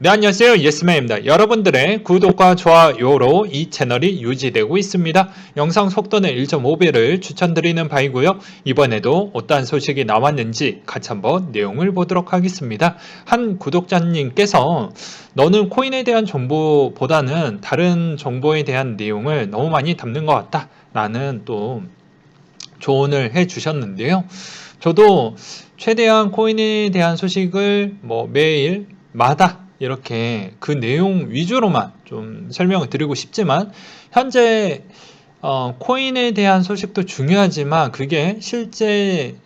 네, 안녕하세요. 예스맨입니다. 여러분들의 구독과 좋아요로 이 채널이 유지되고 있습니다. 영상 속도는 1.5배를 추천드리는 바이고요. 이번에도 어떠한 소식이 나왔는지 같이 한번 내용을 보도록 하겠습니다. 한 구독자님께서 너는 코인에 대한 정보보다는 다른 정보에 대한 내용을 너무 많이 담는 것 같다. 라는 또 조언을 해 주셨는데요. 저도 최대한 코인에 대한 소식을 뭐 매일마다 이렇게 그 내용 위주로만 좀 설명을 드리고 싶지만 현재 어, 코인에 대한 소식도 중요하지만 그게 실제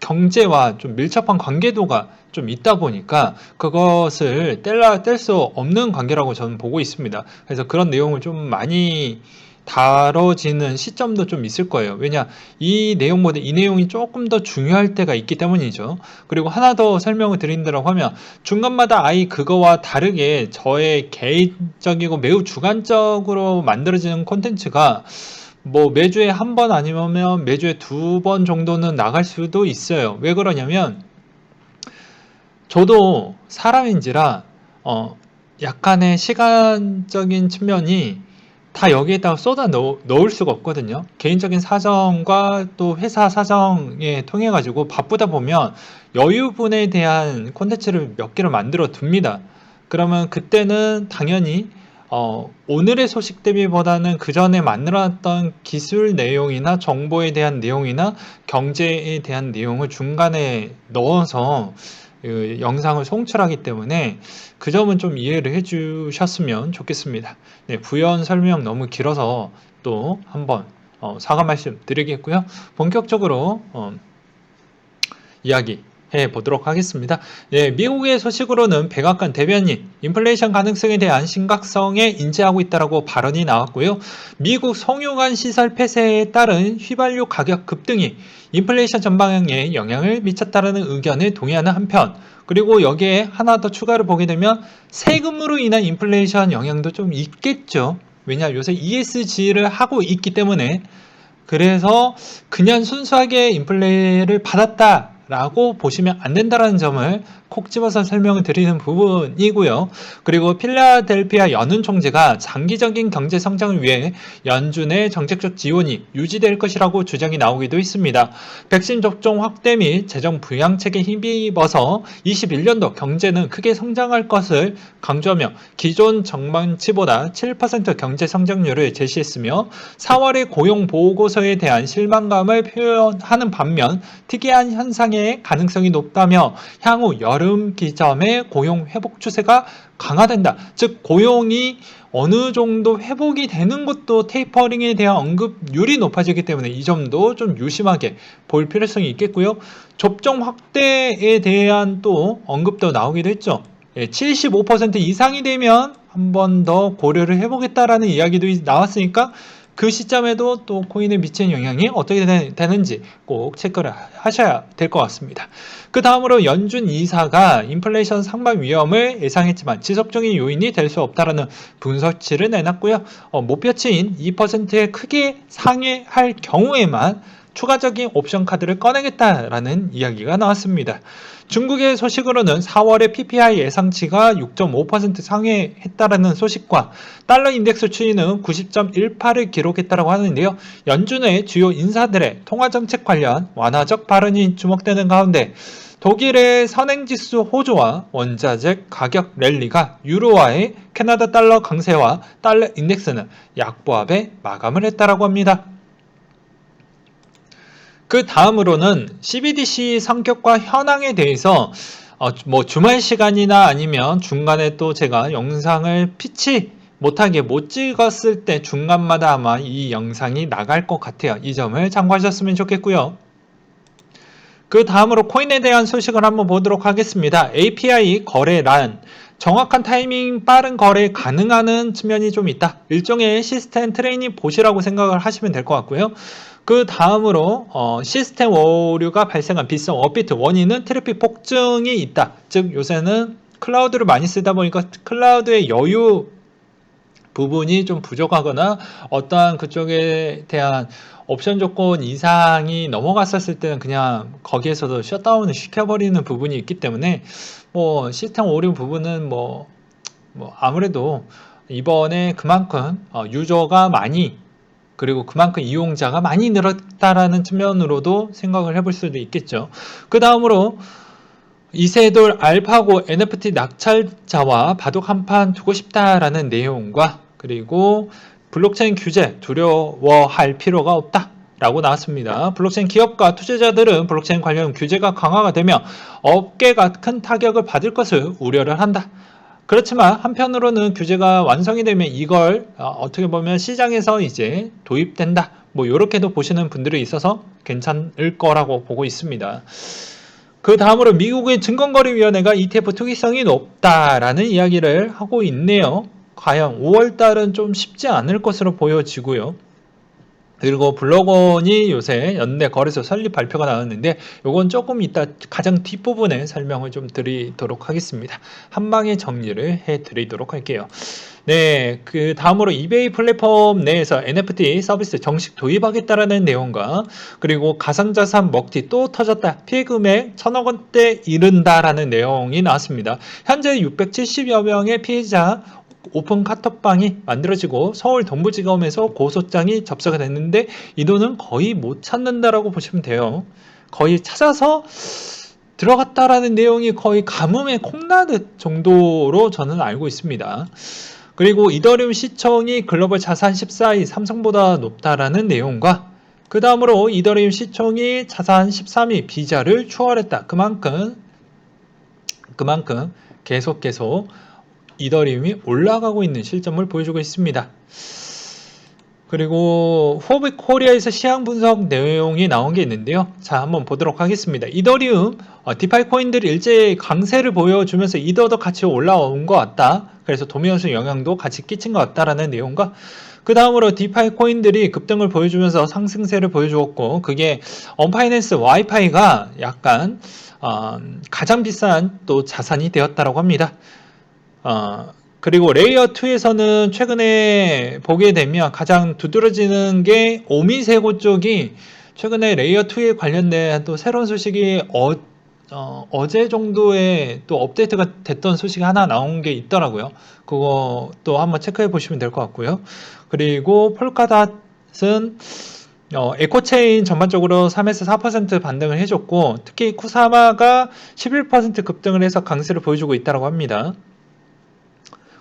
경제와 좀 밀접한 관계도가 좀 있다 보니까 그것을 뗄라 뗄 수 없는 관계라고 저는 보고 있습니다. 그래서 그런 내용을 좀 많이 다뤄지는 시점도 좀 있을 거예요. 왜냐, 이 내용보다 이 내용이 조금 더 중요할 때가 있기 때문이죠. 그리고 하나 더 설명을 드린다고 하면 중간마다 아이 그거와 다르게 저의 개인적이고 매우 주관적으로 만들어지는 콘텐츠가 뭐 매주에 한 번 아니면 매주에 두 번 정도는 나갈 수도 있어요. 왜 그러냐면 저도 사람인지라 어 약간의 시간적인 측면이 다 여기에다가 쏟아 넣, 넣을 수가 없거든요. 개인적인 사정과 또 회사 사정에 통해 가지고 바쁘다 보면 여유분에 대한 콘텐츠를 몇 개를 만들어 둡니다. 그러면 그때는 당연히 어, 오늘의 소식 대비보다는 그 전에 만들어놨던 기술 내용이나 정보에 대한 내용이나 경제에 대한 내용을 중간에 넣어서 그 영상을 송출하기 때문에 그 점은 좀 이해를 해주셨으면 좋겠습니다. 네, 부연 설명 너무 길어서 또 한번 어, 사과 말씀 드리겠고요. 본격적으로 어, 이야기 해 보도록 하겠습니다. 네, 미국의 소식으로는 백악관 대변인 인플레이션 가능성에 대한 심각성에 인지하고 있다라고 발언이 나왔고요. 미국 성유관 시설 폐쇄에 따른 휘발유 가격 급등이 인플레이션 전방에 영향을 미쳤다라는 의견에 동의하는 한편 그리고 여기에 하나 더 추가를 보게 되면 세금으로 인한 인플레이션 영향도 좀 있겠죠. 왜냐 요새 ESG를 하고 있기 때문에 그래서 그냥 순수하게 인플레를 받았다 라고 보시면 안 된다는 점을 콕 집어서 설명을 드리는 부분이고요. 그리고 필라델피아 연은 총재가 장기적인 경제 성장을 위해 연준의 정책적 지원이 유지될 것이라고 주장이 나오기도 했습니다. 백신 접종 확대 및 재정 부양책에 힘입어서 21년도 경제는 크게 성장할 것을 강조하며 기존 전망치보다 7% 경제 성장률을 제시했으며 4월의 고용 보고서에 대한 실망감을 표현하는 반면 특이한 현상의 가능성이 높다며 향후 여름 기점의 고용 회복 추세가 강화된다. 즉 고용이 어느 정도 회복이 되는 것도 테이퍼링에 대한 언급률이 높아지기 때문에 이 점도 좀 유심하게 볼 필요성이 있겠고요. 접종 확대에 대한 또 언급도 나오기도 했죠. 75% 이상이 되면 한 번 더 고려를 해보겠다라는 이야기도 나왔으니까 그 시점에도 또 코인에 미치는 영향이 어떻게 되는지 꼭 체크를 하셔야 될 것 같습니다. 그 다음으로 연준 이사가 인플레이션 상방 위험을 예상했지만 지속적인 요인이 될 수 없다라는 분석치를 내놨고요. 어, 목표치인 2%에 크게 상회할 경우에만 추가적인 옵션 카드를 꺼내겠다라는 이야기가 나왔습니다. 중국의 소식으로는 4월의 PPI 예상치가 6.5% 상회했다라는 소식과 달러 인덱스 추이는 90.18을 기록했다고 하는데요. 연준의 주요 인사들의 통화 정책 관련 완화적 발언이 주목되는 가운데 독일의 선행지수 호조와 원자재 가격 랠리가 유로화의 캐나다 달러 강세와 달러 인덱스는 약보합에 마감을 했다라고 합니다. 그 다음으로는 CBDC 성격과 현황에 대해서 어, 뭐 주말 시간이나 아니면 중간에 또 제가 영상을 피치 못하게 못 찍었을 때 중간마다 아마 이 영상이 나갈 것 같아요. 이 점을 참고하셨으면 좋겠고요. 그 다음으로 코인에 대한 소식을 한번 보도록 하겠습니다. API 거래란 정확한 타이밍 빠른 거래 가능한 측면이 좀 있다. 일종의 시스템 트레이닝 보시라고 생각을 하시면 될 것 같고요. 그 다음으로 어, 시스템 오류가 발생한 비썸 업비트 원인은 트래픽 폭증이 있다. 즉 요새는 클라우드를 많이 쓰다 보니까 클라우드의 여유 부분이 좀 부족하거나 어떠한 그쪽에 대한 옵션 조건 이상이 넘어갔었을 때는 그냥 거기에서도 셧다운을 시켜버리는 부분이 있기 때문에 뭐 시스템 오류 부분은 뭐 뭐 아무래도 이번에 그만큼 어, 유저가 많이 그리고 그만큼 이용자가 많이 늘었다라는 측면으로도 생각을 해볼 수도 있겠죠. 그 다음으로 이세돌 알파고 NFT 낙찰자와 바둑 한 판 두고 싶다라는 내용과 그리고 블록체인 규제 두려워할 필요가 없다. 라고 나왔습니다. 블록체인 기업과 투자자들은 블록체인 관련 규제가 강화가 되며 업계가 큰 타격을 받을 것을 우려를 한다. 그렇지만 한편으로는 규제가 완성이 되면 이걸 어, 어떻게 보면 시장에서 이제 도입된다. 뭐 이렇게도 보시는 분들이 있어서 괜찮을 거라고 보고 있습니다. 그 다음으로 미국의 증권거래위원회가 ETF 투기성이 높다라는 이야기를 하고 있네요. 과연 5월달은 좀 쉽지 않을 것으로 보여지고요. 그리고 블록원이 요새 연내 거래소 설립 발표가 나왔는데 요건 조금 이따 가장 뒷부분에 설명을 좀 드리도록 하겠습니다. 한 방에 정리를 해 드리도록 할게요. 네, 그 다음으로 이베이 플랫폼 내에서 NFT 서비스 정식 도입하겠다라는 내용과 그리고 가상자산 먹튀 또 터졌다. 피해 금액 천억 원대 이른다라는 내용이 나왔습니다. 현재 670여 명의 피해자 오픈 카톡방이 만들어지고 서울 동부지검에서 고소장이 접수가 됐는데 이 돈은 거의 못 찾는다라고 보시면 돼요. 거의 찾아서 들어갔다라는 내용이 거의 가뭄에 콩나듯 정도로 저는 알고 있습니다. 그리고 이더리움 시총이 글로벌 자산 14위 삼성보다 높다라는 내용과 그 다음으로 이더리움 시총이 자산 13위 비자를 추월했다. 그만큼 그만큼 계속 계속 이더리움이 올라가고 있는 실점을 보여주고 있습니다. 그리고 후오비 코리아에서 시향 분석 내용이 나온 게 있는데요. 자, 한번 보도록 하겠습니다. 이더리움 어, 디파이 코인들이 일제히 강세를 보여주면서 이더도 같이 올라온 것 같다. 그래서 도미노스 영향도 같이 끼친 것 같다라는 내용과 그 다음으로 디파이 코인들이 급등을 보여주면서 상승세를 보여주었고 그게 언파이낸스 와이파이가 약간 어, 가장 비싼 또 자산이 되었다고 합니다. 어, 그리고 레이어 2에서는 최근에 보게 되면 가장 두드러지는 게 오미세고 쪽이 최근에 레이어 2에 관련된 또 새로운 소식이 어, 어, 제 정도에 또 업데이트가 됐던 소식이 하나 나온 게 있더라고요. 그거 또 한번 체크해 보시면 될 것 같고요. 그리고 폴카닷은 어, 에코체인 전반적으로 3에서 4% 반등을 해줬고 특히 쿠사마가 11% 급등을 해서 강세를 보여주고 있다고 합니다.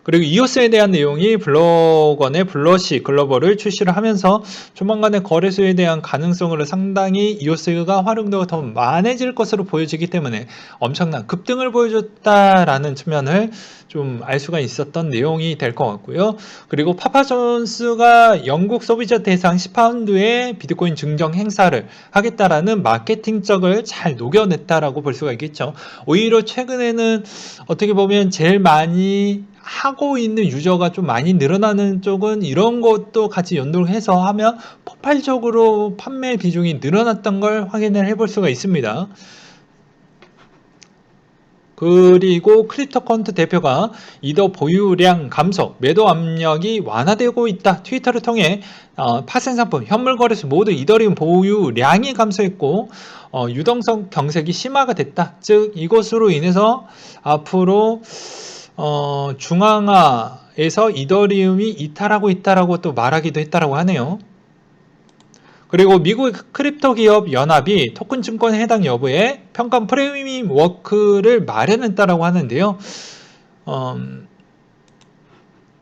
그리고 이오스에 대한 내용이 블록원의 블러시 글로벌을 출시를 하면서 조만간에 거래소에 대한 가능성으로 상당히 이오스가 활용도가 더 많아질 것으로 보여지기 때문에 엄청난 급등을 보여줬다라는 측면을 좀 알 수가 있었던 내용이 될 것 같고요. 그리고 파파존스가 영국 소비자 대상 10파운드의 비트코인 증정 행사를 하겠다라는 마케팅적을 잘 녹여냈다라고 볼 수가 있겠죠. 오히려 최근에는 어떻게 보면 제일 많이 하고 있는 유저가 좀 많이 늘어나는 쪽은 이런 것도 같이 연동해서 하면 폭발적으로 판매 비중이 늘어났던 걸 확인을 해볼 수가 있습니다. 그리고 크립토 컨트 대표가 이더 보유량 감소, 매도 압력이 완화되고 있다. 트위터를 통해 어, 파생 상품, 현물 거래소 모두 이더리움 보유량이 감소했고 어, 유동성 경색이 심화가 됐다. 즉 이것으로 인해서 앞으로 어, 중앙화에서 이더리움이 이탈하고 있다라고 또 말하기도 했다라고 하네요. 그리고 미국 크립토 기업 연합이 토큰 증권 해당 여부에 평가 프레미엄 워크를 마련했다라고 하는데요. 음,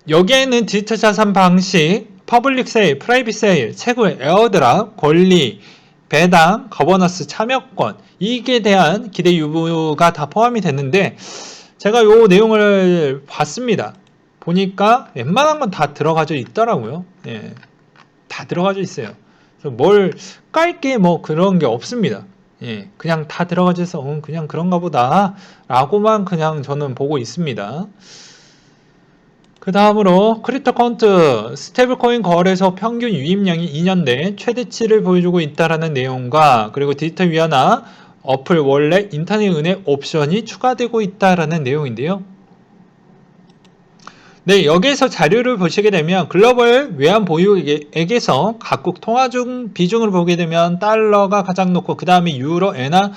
여기에는 디지털 자산 방식, 퍼블릭 세일, 프라이빗 세일, 최고의 에어드랍, 권리, 배당, 거버너스 참여권 이게 대한 기대 유무가 다 포함이 됐는데 제가 요 내용을 봤습니다. 보니까 웬만한 건 다 들어가져 있더라고요. 예. 다 들어가져 있어요. 뭘 깔게 뭐 그런 게 없습니다. 예. 그냥 다 들어가져 있어. 음, 그냥 그런가 보다. 라고만 그냥 저는 보고 있습니다. 그 다음으로 크립토 카운트 스테이블코인 거래소 평균 유입량이 2년 내 최대치를 보여주고 있다라는 내용과 그리고 디지털 위안화 어플 원래 인터넷 은행 옵션이 추가되고 있다라는 내용인데요. 네, 여기에서 자료를 보시게 되면 글로벌 외환 보유액에서 각국 통화 중 비중을 보게 되면 달러가 가장 높고 그 다음에 유로, 엔화,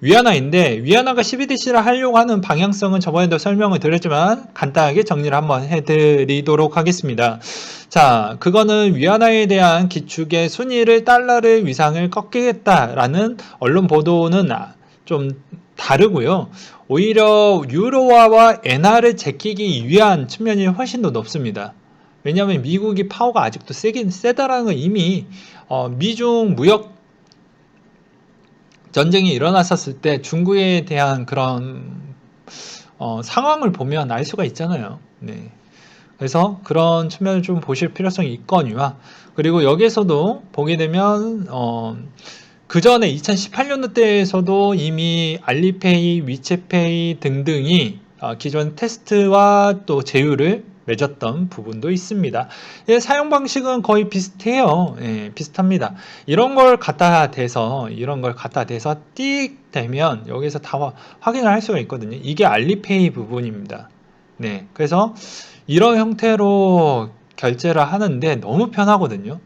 위아나인데 위아나가 12DC를 하려고 하는 방향성은 저번에도 설명을 드렸지만 간단하게 정리를 한번 해드리도록 하겠습니다. 자, 그거는 위아나에 대한 기축의 순위를 달러를 위상을 꺾이겠다라는 언론 보도는 아, 좀 다르고요. 오히려 유로화와 엔화를 제끼기 위한 측면이 훨씬 더 높습니다. 왜냐하면 미국이 파워가 아직도 세긴 세다라는 건 이미 어, 미중 무역 전쟁이 일어났었을 때 중국에 대한 그런 어, 상황을 보면 알 수가 있잖아요. 네. 그래서 그런 측면을 좀 보실 필요성이 있거니와 그리고 여기에서도 보게 되면 어, 그 전에 2018년도 때에서도 이미 알리페이, 위챗페이 등등이 어, 기존 테스트와 또 제휴를 맺었던 부분도 있습니다. 예, 사용 방식은 거의 비슷해요. 예, 비슷합니다. 이런 걸 갖다 대서 이런 걸 갖다 대서 띡 되면 여기서 다 화- 확인을 할 수가 있거든요. 이게 알리페이 부분입니다. 네, 그래서 이런 형태로 결제를 하는데 너무 편하거든요.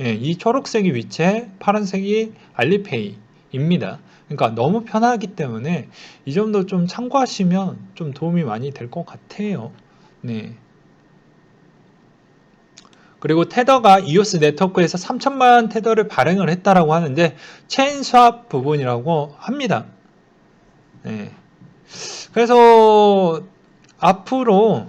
예, 이 초록색이 위챗, 파란색이 알리페이입니다. 그러니까 너무 편하기 때문에 이 점도 좀 참고하시면 좀 도움이 많이 될 것 같아요. 네. 그리고 테더가 이오스 네트워크에서 3천만 테더를 발행을 했다라고 하는데 체인 스왑 부분이라고 합니다. 네. 그래서 앞으로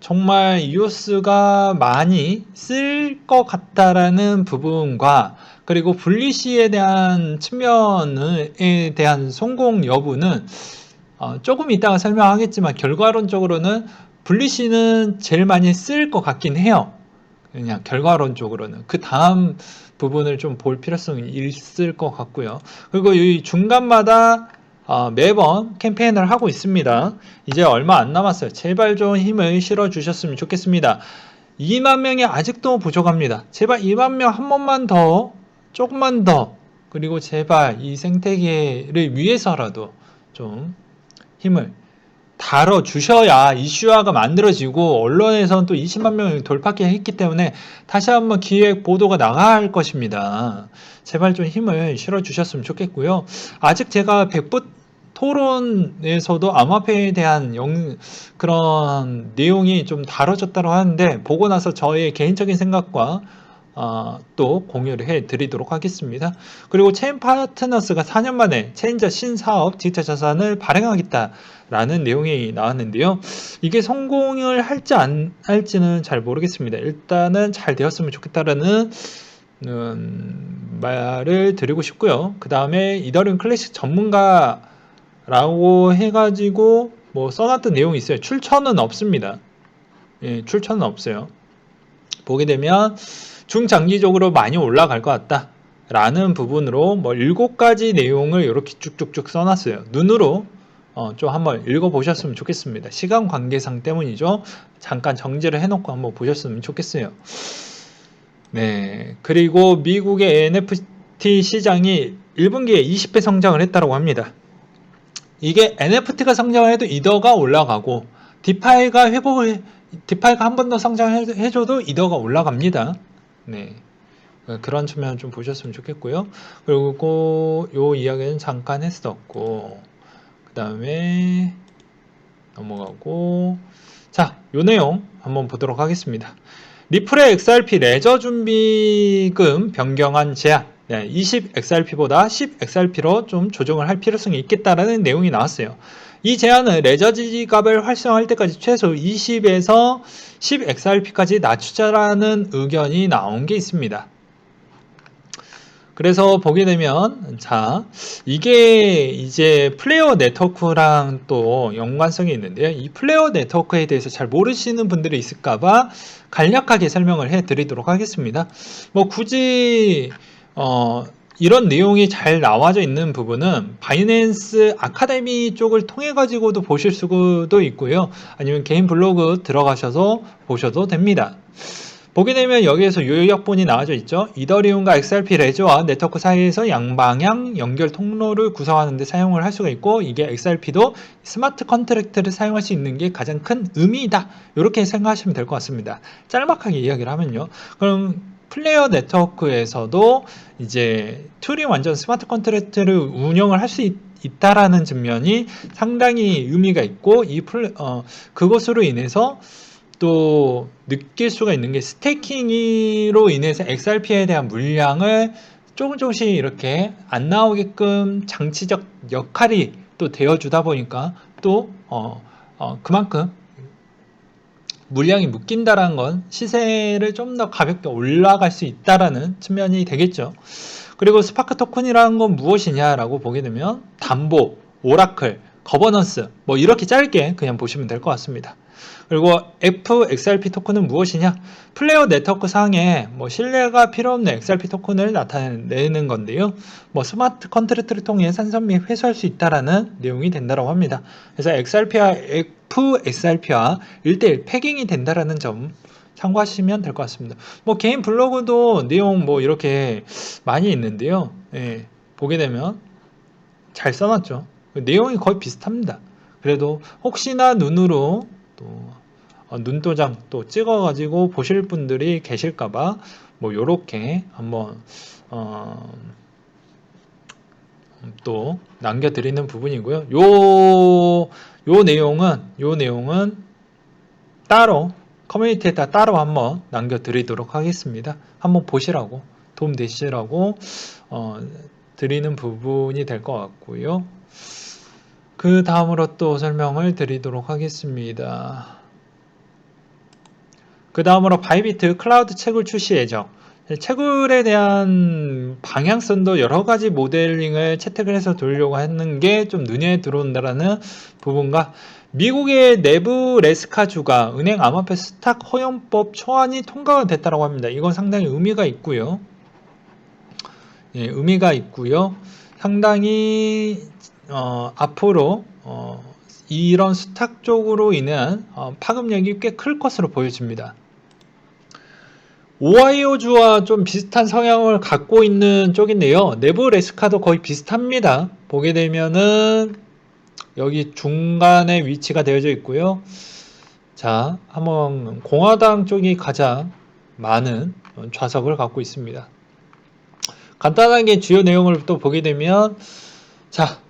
정말 이오스가 많이 쓸 것 같다라는 부분과 그리고 분리시에 대한 측면에 대한 성공 여부는 어, 조금 이따가 설명하겠지만 결과론적으로는 분리시는 제일 많이 쓸 것 같긴 해요. 그냥 결과론적으로는 그 다음 부분을 좀 볼 필요성이 있을 것 같고요. 그리고 이 중간마다 어, 매번 캠페인을 하고 있습니다. 이제 얼마 안 남았어요. 제발 좀 힘을 실어 주셨으면 좋겠습니다. 2만 명이 아직도 부족합니다. 제발 2만 명 한 번만 더, 조금만 더, 그리고 제발 이 생태계를 위해서라도 좀 힘을 다뤄 주셔야 이슈화가 만들어지고 언론에서는 또 20만 명이 돌파기 했기 때문에 다시 한번 기획 보도가 나갈 것입니다. 제발 좀 힘을 실어 주셨으면 좋겠고요. 아직 제가 백부 토론에서도 암호화폐에 대한 영, 그런 내용이 좀 다뤄졌다고 하는데 보고 나서 저의 개인적인 생각과 어, 또 공유를 해 드리도록 하겠습니다. 그리고 체인 파트너스가 4년 만에 체인저 신사업 디지털 자산을 발행하겠다라는 내용이 나왔는데요. 이게 성공을 할지 안 할지는 잘 모르겠습니다. 일단은 잘 되었으면 좋겠다라는 음, 말을 드리고 싶고요. 그 다음에 이더리움 클래식 전문가라고 해가지고 뭐 써놨던 내용이 있어요. 출처는 없습니다. 예, 출처는 없어요. 보게 되면 중장기적으로 많이 올라갈 것 같다. 라는 부분으로 뭐 일곱 가지 내용을 이렇게 쭉쭉쭉 써놨어요. 눈으로 어, 좀 한번 읽어보셨으면 좋겠습니다. 시간 관계상 때문이죠. 잠깐 정지를 해놓고 한번 보셨으면 좋겠어요. 네. 그리고 미국의 NFT 시장이 1분기에 20배 성장을 했다고 합니다. 이게 NFT가 성장해도 이더가 올라가고 디파이가 회복을 디파이가 한 번 더 성장해줘도 이더가 올라갑니다. 네. 그런 측면 좀 보셨으면 좋겠고요. 그리고 요 이야기는 잠깐 했었고 그 다음에 넘어가고 자, 요 내용 한번 보도록 하겠습니다. 리플의 XRP 레저 준비금 변경안 제한 네, 20 XRP보다 10 XRP로 좀 조정을 할 필요성이 있겠다라는 내용이 나왔어요. 이 제한은 레저 지갑을 활성화할 때까지 최소 20에서 10 XRP까지 낮추자라는 의견이 나온 게 있습니다. 그래서 보게 되면 자 이게 이제 플레이어 네트워크랑 또 연관성이 있는데요. 이 플레이어 네트워크에 대해서 잘 모르시는 분들이 있을까봐 간략하게 설명을 해 드리도록 하겠습니다. 뭐 굳이 어, 이런 내용이 잘 나와져 있는 부분은 바이낸스 아카데미 쪽을 통해 가지고도 보실 수도 있고요. 아니면 개인 블로그 들어가셔서 보셔도 됩니다. 보게 되면 여기에서 요약본이 나와져 있죠. 이더리움과 XRP 레저와 네트워크 사이에서 양방향 연결 통로를 구성하는 데 사용을 할 수가 있고 이게 XRP도 스마트 컨트랙트를 사용할 수 있는 게 가장 큰 의미이다. 이렇게 생각하시면 될 것 같습니다. 짤막하게 이야기를 하면요. 그럼 플레이어 네트워크에서도 이제 툴이 완전 스마트 컨트랙트를 운영을 할 수 있다라는 측면이 상당히 의미가 있고 이 플레, 어, 그것으로 인해서 또 느낄 수가 있는 게 스테이킹으로 인해서 XRP에 대한 물량을 조금 조금씩 이렇게 안 나오게끔 장치적 역할이 또 되어주다 보니까 또 어, 어, 그만큼 물량이 묶인다라는 건 시세를 좀 더 가볍게 올라갈 수 있다라는 측면이 되겠죠. 그리고 스파크 토큰이라는 건 무엇이냐라고 보게 되면 담보, 오라클, 거버넌스 뭐 이렇게 짧게 그냥 보시면 될 것 같습니다. 그리고 FXRP 토큰은 무엇이냐? 플레이어 네트워크 상에 뭐 신뢰가 필요 없는 XRP 토큰을 나타내는 건데요. 뭐 스마트 컨트랙트를 통해 산선 및 회수할 수 있다라는 내용이 된다고 합니다. 그래서 XRP와 FXRP와 1대1 패깅이 된다라는 점 참고하시면 될 것 같습니다. 뭐 개인 블로그도 내용 뭐 이렇게 많이 있는데요. 예, 보게 되면 잘 써놨죠. 내용이 거의 비슷합니다. 그래도 혹시나 눈으로 눈도장 또 찍어가지고 보실 분들이 계실까봐 뭐 요렇게 한번 어, 또 남겨드리는 부분이고요. 요, 요 내용은 요 내용은 따로 커뮤니티에다 따로 한번 남겨드리도록 하겠습니다. 한번 보시라고 도움 되시라고 어, 드리는 부분이 될 것 같고요. 그 다음으로 또 설명을 드리도록 하겠습니다. 그 다음으로 바이비트 클라우드 채굴 출시 예정. 채굴에 대한 방향성도 여러 가지 모델링을 채택을 해서 돌려고 하는 게 좀 눈에 들어온다라는 부분과 미국의 내부 레스카주가 은행 암호화폐 스탁 허용법 초안이 통과가 됐다고 합니다. 이건 상당히 의미가 있고요. 예, 의미가 있고요. 상당히 어, 앞으로 어, 이런 스탁 쪽으로 인한 어, 파급력이 꽤 클 것으로 보여집니다. 오하이오주와 좀 비슷한 성향을 갖고 있는 쪽인데요. 내부 레스카도 거의 비슷합니다. 보게 되면은 여기 중간에 위치가 되어져 있고요. 자, 한번 공화당 쪽이 가장 많은 좌석을 갖고 있습니다. 간단하게 주요 내용을 또 보게 되면 자,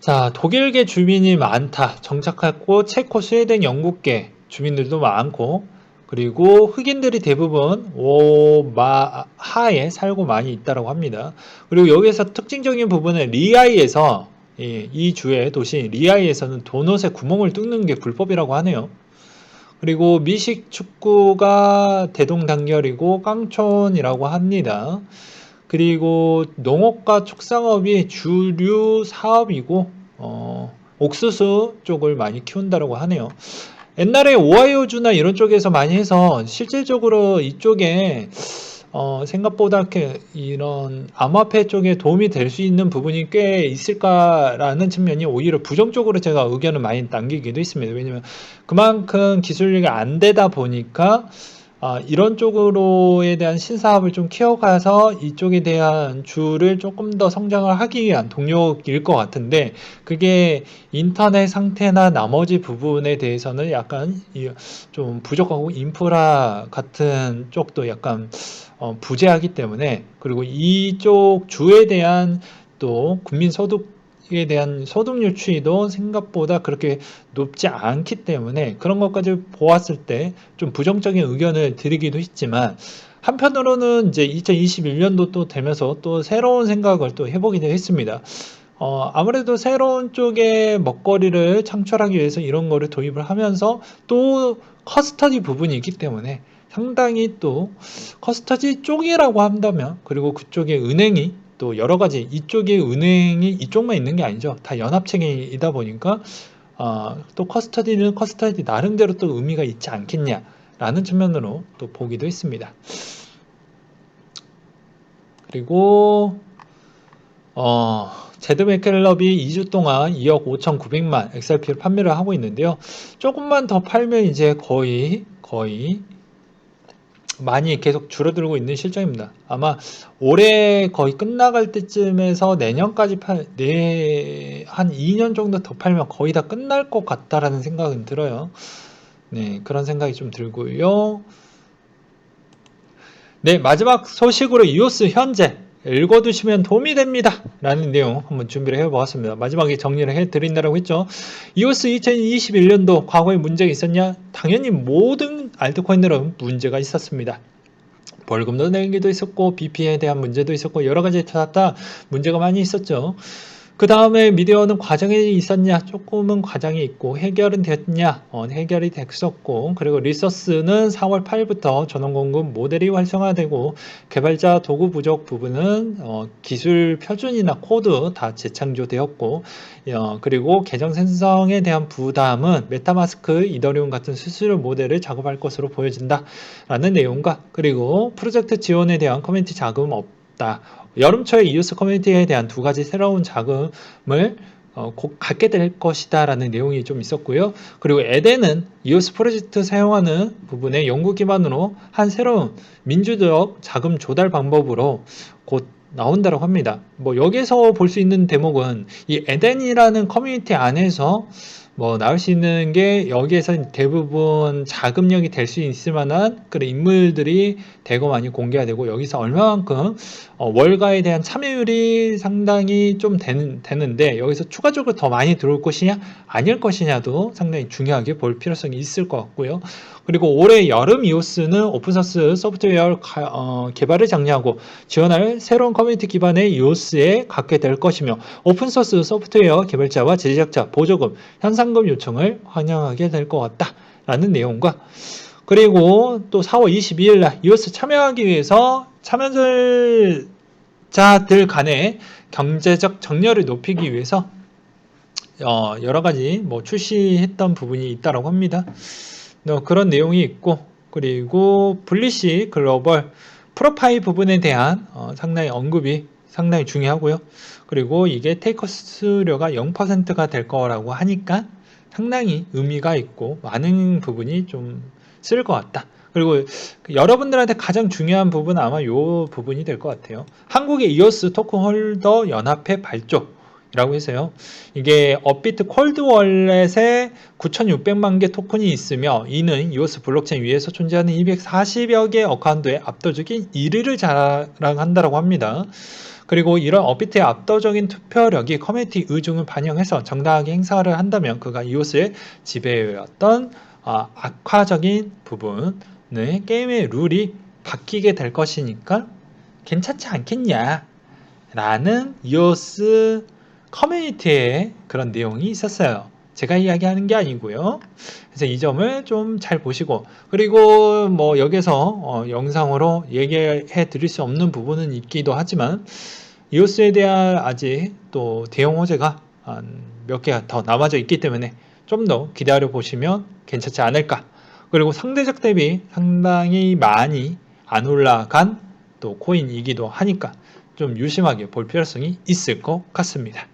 자, 독일계 주민이 많다. 정착했고 체코, 스웨덴, 영국계 주민들도 많고 그리고 흑인들이 대부분 오마하에 살고 많이 있다고 합니다. 그리고 여기에서 특징적인 부분은 리아이에서 이 주의 도시 리아이에서는 도넛에 구멍을 뚫는 게 불법이라고 하네요. 그리고 미식 축구가 대동단결이고 깡촌이라고 합니다. 그리고 농업과 축산업이 주류 사업이고 어, 옥수수 쪽을 많이 키운다고 하네요. 옛날에 오하이오주나 이런 쪽에서 많이 해서 실질적으로 이쪽에 어, 생각보다 이런 암호화폐 쪽에 도움이 될 수 있는 부분이 꽤 있을까라는 측면이 오히려 부정적으로 제가 의견을 많이 남기기도 했습니다. 왜냐면 그만큼 기술력이 안 되다 보니까 아, 이런 쪽으로에 대한 신사업을 좀 키워가서 이쪽에 대한 주를 조금 더 성장을 하기 위한 동력일 것 같은데 그게 인터넷 상태나 나머지 부분에 대해서는 약간 좀 부족하고 인프라 같은 쪽도 약간 어, 부재하기 때문에 그리고 이쪽 주에 대한 또 국민 소득 에 대한 소득률 추이도 생각보다 그렇게 높지 않기 때문에 그런 것까지 보았을 때 좀 부정적인 의견을 드리기도 했지만 한편으로는 이제 2021년도 또 되면서 또 새로운 생각을 또 해보기도 했습니다. 어, 아무래도 새로운 쪽의 먹거리를 창출하기 위해서 이런 거를 도입을 하면서 또 커스터디 부분이 있기 때문에 상당히 또 커스터디 쪽이라고 한다면 그리고 그쪽에 은행이 또 여러 가지 이쪽에 은행이 이쪽만 있는 게 아니죠. 다 연합 체계이다 보니까 어, 또 커스터디는 커스터디 나름대로 또 의미가 있지 않겠냐라는 측면으로 또 보기도 했습니다. 그리고 어, 제드 맥켈럽이 2주 동안 2억 5,900만 XRP를 판매를 하고 있는데요. 조금만 더 팔면 이제 거의 거의 많이 계속 줄어들고 있는 실정입니다. 아마 올해 거의 끝나갈 때쯤에서 내년까지 팔, 내, 한 2년 정도 더 팔면 거의 다 끝날 것 같다라는 생각은 들어요. 네, 그런 생각이 좀 들고요. 네, 마지막 소식으로 이오스 현재 읽어두시면 도움이 됩니다. 라는 내용 한번 준비를 해보았습니다. 마지막에 정리를 해드린다고 했죠. 이오스 2021년도 과거에 문제가 있었냐? 당연히 모든 알트코인들은 문제가 있었습니다. 벌금도 내기도 있었고 BP에 대한 문제도 있었고 여러 가지 다 문제가 많이 있었죠. 그 다음에 미디어는 과정이 있었냐? 조금은 과정이 있고 해결은 됐냐? 어, 해결이 됐었고 그리고 리서스는 4월 8일부터 전원 공급 모델이 활성화되고 개발자 도구 부족 부분은 어, 기술 표준이나 코드 다 재창조되었고 어, 그리고 계정 생성에 대한 부담은 메타마스크, 이더리움 같은 수수료 모델을 작업할 것으로 보여진다라는 내용과 그리고 프로젝트 지원에 대한 커뮤니티 자금 없다. 여름초에 이우스 커뮤니티에 대한 두 가지 새로운 자금을 어, 곧 갖게 될 것이다 라는 내용이 좀 있었고요. 그리고 에덴은 이오스 프로젝트 사용하는 부분에 연구 기반으로 한 새로운 민주적 자금 조달 방법으로 곧 나온다고 합니다. 뭐 여기서 볼 수 있는 대목은 이 에덴이라는 커뮤니티 안에서 뭐 나올 수 있는 게 여기에서 대부분 자금력이 될 수 있을 만한 그런 인물들이 대거 많이 공개가 되고 여기서 얼마만큼 어, 월가에 대한 참여율이 상당히 좀 되는, 되는데 여기서 추가적으로 더 많이 들어올 것이냐 아닐 것이냐도 상당히 중요하게 볼 필요성이 있을 것 같고요. 그리고 올해 여름 이오스는 오픈소스 소프트웨어 가, 어, 개발을 장려하고 지원할 새로운 커뮤니티 기반의 이오스에 갖게 될 것이며 오픈소스 소프트웨어 개발자와 제작자 보조금, 현상금 요청을 환영하게 될 것 같다. 라는 내용과 그리고 또 4월 22일 날 이오스 참여하기 위해서 참여자들 간의 경제적 정렬을 높이기 위해서 어, 여러 가지 뭐 출시했던 부분이 있다라고 합니다. 어, 그런 내용이 있고 그리고 블리시 글로벌 프로파일 부분에 대한 어, 상당히 언급이 상당히 중요하고요. 그리고 이게 테이커 수수료가 0%가 될 거라고 하니까 상당히 의미가 있고 많은 부분이 좀 쓸 것 같다. 그리고 여러분들한테 가장 중요한 부분은 아마 이 부분이 될 것 같아요. 한국의 이오스 토큰 홀더 연합회 발족. 이라고 해서요. 이게 업비트 콜드 월렛에 9,600만 개 토큰이 있으며 이는 이오스 블록체인 위에서 존재하는 240여 개 어카운트의 압도적인 1위를 자랑한다고 합니다. 그리고 이런 업비트의 압도적인 투표력이 커뮤니티 의중을 반영해서 정당하게 행사를 한다면 그가 이오스의 지배였던 아, 악화적인 부분의 게임의 룰이 바뀌게 될 것이니까 괜찮지 않겠냐 라는 이오스 커뮤니티에 그런 내용이 있었어요. 제가 이야기하는 게 아니고요. 그래서 이 점을 좀 잘 보시고 그리고 뭐 여기서 어 영상으로 얘기해 드릴 수 없는 부분은 있기도 하지만 이오스에 대한 아직 또 대형 호재가 몇 개가 더 남아져 있기 때문에 좀 더 기다려 보시면 괜찮지 않을까. 그리고 상대적 대비 상당히 많이 안 올라간 또 코인이기도 하니까 좀 유심하게 볼 필요성이 있을 것 같습니다.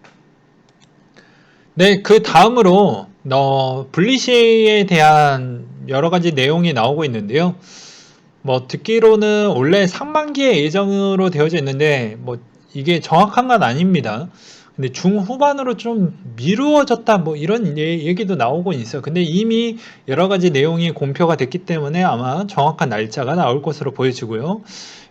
네, 그 다음으로 어, 블리시에 대한 여러 가지 내용이 나오고 있는데요. 뭐 듣기로는 원래 상반기에 예정으로 되어져 있는데 뭐 이게 정확한 건 아닙니다. 근데 중후반으로 좀 미루어졌다 뭐 이런 얘기도 나오고 있어요. 근데 이미 여러 가지 내용이 공표가 됐기 때문에 아마 정확한 날짜가 나올 것으로 보여지고요.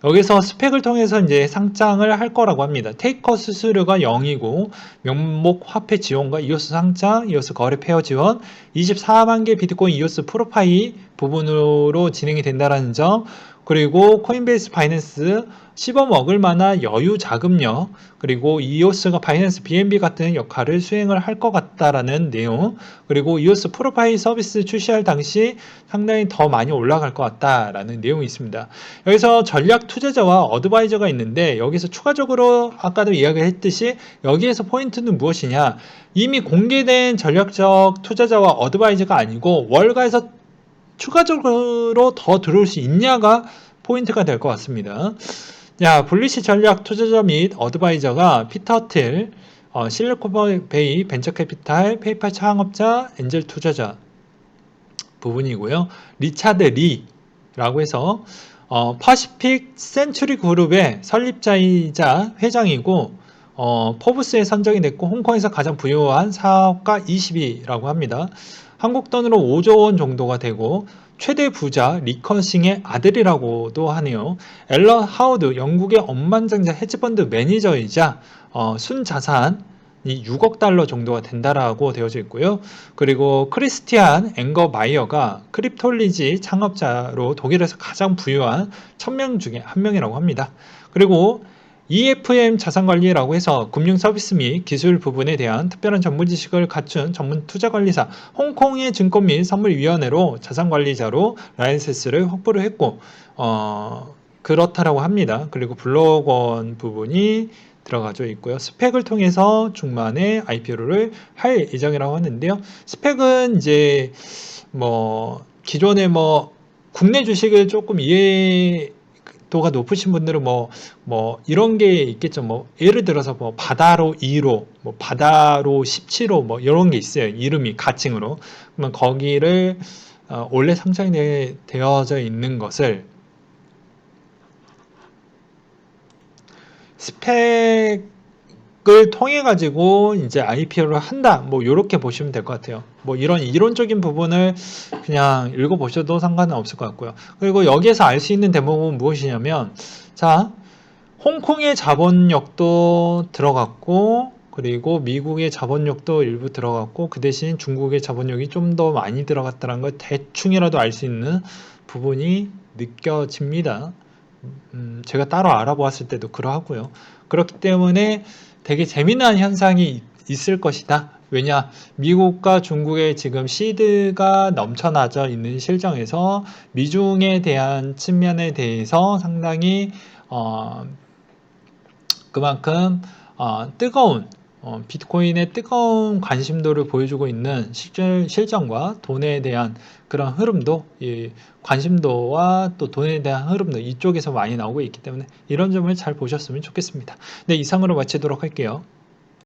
여기서 스펙을 통해서 이제 상장을 할 거라고 합니다. 테이커 수수료가 0이고 명목 화폐 지원과 이오스 상장, 이오스 거래 페어 지원, 24만 개 비트코인 이오스 프로파일 부분으로 진행이 된다는 점, 그리고 코인베이스 바이낸스 씹어 먹을 만한 여유 자금력 그리고 이오스가 바이낸스 BNB 같은 역할을 수행을 할 것 같다라는 내용 그리고 이오스 프로파일 서비스 출시할 당시 상당히 더 많이 올라갈 것 같다라는 내용이 있습니다. 여기서 전략 투자자와 어드바이저가 있는데 여기서 추가적으로 아까도 이야기했듯이 여기에서 포인트는 무엇이냐 이미 공개된 전략적 투자자와 어드바이저가 아니고 월가에서 추가적으로 더 들어올 수 있냐가 포인트가 될 것 같습니다. 자, 블리시 전략 투자자 및 어드바이저가 피터 틀, 어, 실리콘베이 벤처캐피탈, 페이팔 창업자, 엔젤 투자자 부분이고요. 리차드 리라고 해서 어, 파시픽 센츄리 그룹의 설립자이자 회장이고 어, 포브스에 선정이 됐고 홍콩에서 가장 부유한 사업가 20위라고 합니다. 한국 돈으로 5조 원 정도가 되고 최대 부자 리커싱의 아들이라고도 하네요. 앨런 하우드 영국의 억만장자 헤지펀드 매니저이자 어, 순자산 이 6억 달러 정도가 된다라고 되어져 있고요. 그리고 크리스티안 앵거 마이어가 크립톨리지 창업자로 독일에서 가장 부유한 1000명 중에 한 명이라고 합니다. 그리고 EFM 자산관리라고 해서 금융 서비스 및 기술 부분에 대한 특별한 전문 지식을 갖춘 전문 투자관리사 홍콩의 증권 및 선물위원회로 자산관리자로 라이센스를 확보를 했고 어, 그렇다라고 합니다. 그리고 블록원 부분이 들어가져 있고요. 스펙을 통해서 중만에 IPO를 할 예정이라고 하는데요. 스펙은 이제 뭐 기존에 뭐 국내 주식을 조금 이해 도가 높으신 분들은 뭐, 뭐, 이런 게 있겠죠. 뭐, 예를 들어서 뭐, 바다로 2로, 뭐, 바다로 17호, 뭐, 이런 게 있어요. 이름이, 가칭으로. 그러면 거기를, 어, 원래 상장이 되- 되어져 있는 것을 스펙 을 통해 가지고 이제 IPO를 한다. 뭐 이렇게 보시면 될 것 같아요. 뭐 이런 이론적인 부분을 그냥 읽어 보셔도 상관은 없을 것 같고요. 그리고 여기에서 알 수 있는 대목은 무엇이냐면 자, 홍콩의 자본력도 들어갔고 그리고 미국의 자본력도 일부 들어갔고 그 대신 중국의 자본력이 좀 더 많이 들어갔다는 걸 대충이라도 알 수 있는 부분이 느껴집니다. 음, 제가 따로 알아보았을 때도 그러하고요. 그렇기 때문에 되게 재미난 현상이 있을 것이다. 왜냐, 미국과 중국의 지금 시드가 넘쳐나져 있는 실정에서 미중에 대한 측면에 대해서 상당히 어, 그만큼 어, 뜨거운 어, 비트코인의 뜨거운 관심도를 보여주고 있는 실질, 실정과 돈에 대한 그런 흐름도 이 관심도와 또 돈에 대한 흐름도 이쪽에서 많이 나오고 있기 때문에 이런 점을 잘 보셨으면 좋겠습니다. 네, 이상으로 마치도록 할게요.